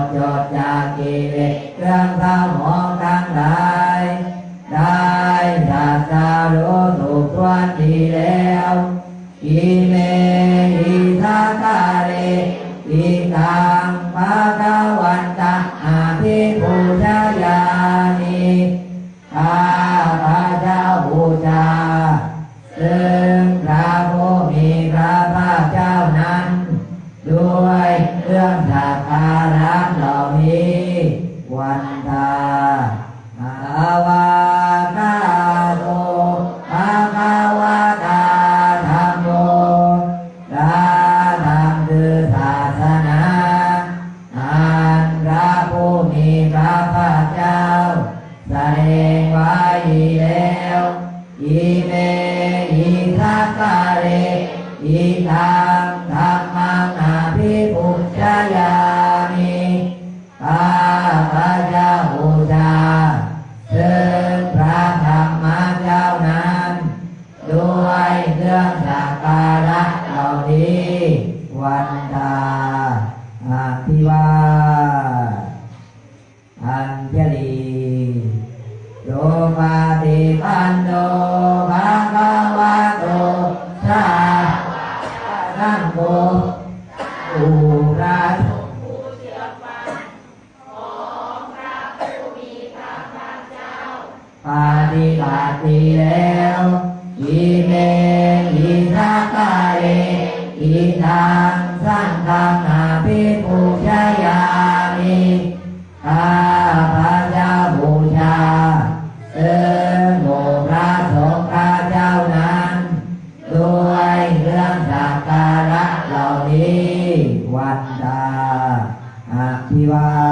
ดจดจากกิเลสเครื่องเศร้าหมองทั้งหลายได้ตรัสรู้ถูกทวนทีแล้วกิเมหิทาคา ตังภะคะวันตังอาภิปูชยานิข้าพระเจ้าบูชาซึ่งพระผู้มีพระภาคเจ้านั้น ด้วยเครื่องสักการะเหล่านี้วันตา แสดงไว้แล้วอิเมหิทัคคะเรอิทังธรรมังอาภิปุชฌายามิข้าพระเจ้าบูชาซึ่งพระธรรมเจ้านั้นด้วยเครื่องสักการะเหล่านี้วันตาอภิวา ปาติปันโนภะคะวะโตสาวกสังโฆอุราชปฏิบัติแล้วอิเมหินาคาเรอิทังสังฆังอาภิปุชยามิข้าพระเจ้าบูชา วันดาอภิวา